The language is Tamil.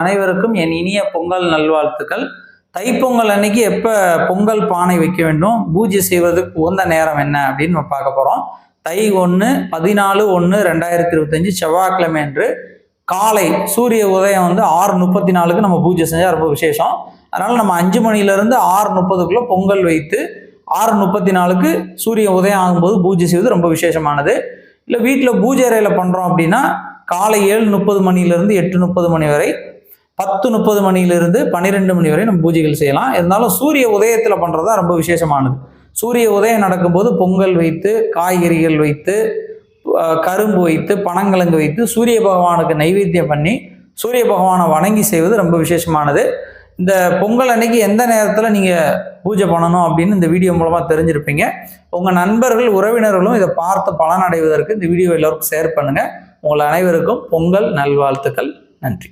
அனைவருக்கும் என் இனிய பொங்கல் நல்வாழ்த்துக்கள். தைப்பொங்கல் அன்னைக்கு எப்போ பொங்கல் பானை வைக்க வேண்டும் பூஜை செய்வதற்கு உகந்த நேரம் என்ன அப்படின்னு நம்ம பார்க்க போகிறோம் தை ஒன்று பதினாலு ஒன்று ரெண்டாயிரத்தி இருபத்தஞ்சு செவ்வாய்க்கிழமை அன்று காலை சூரிய உதயம் வந்து ஆறு முப்பத்தி நாலுக்கு நம்ம பூஜை செஞ்சால் ரொம்ப விசேஷம். அதனால் நம்ம அஞ்சு மணிலேருந்து ஆறு முப்பதுக்குள்ளே பொங்கல் வைத்து ஆறு முப்பத்தி நாலுக்கு சூரிய உதயம் ஆகும்போது பூஜை செய்வது ரொம்ப விசேஷமானது. இல்லை வீட்டில் பூஜை அறையில் பண்ணுறோம் அப்படின்னா காலை ஏழு முப்பது மணிலேருந்து எட்டு முப்பது மணி வரை பத்து முப்பது மணியிலிருந்து பன்னிரெண்டு மணி வரை நம்ம பூஜைகள் செய்யலாம். இருந்தாலும் சூரிய உதயத்தில் பண்ணுறது தான் ரொம்ப விசேஷமானது. சூரிய உதயம் நடக்கும்போது பொங்கல் வைத்து காய்கறிகள் வைத்து கரும்பு வைத்து பனங்கிழங்கு வைத்து சூரிய பகவானுக்கு நைவேத்தியம் பண்ணி சூரிய பகவானை வணங்கி செய்வது ரொம்ப விசேஷமானது. இந்த பொங்கல் அன்னைக்கு எந்த நேரத்தில் நீங்கள் பூஜை பண்ணணும் அப்படின்னு இந்த வீடியோ மூலமாக தெரிஞ்சிருப்பீங்க. உங்கள் நண்பர்கள் உறவினர்களும் இதை பார்த்து பலன் அடைவதற்கு இந்த வீடியோ எல்லோருக்கும் ஷேர் பண்ணுங்கள் உங்கள் அனைவருக்கும் பொங்கல் நல்வாழ்த்துக்கள். நன்றி.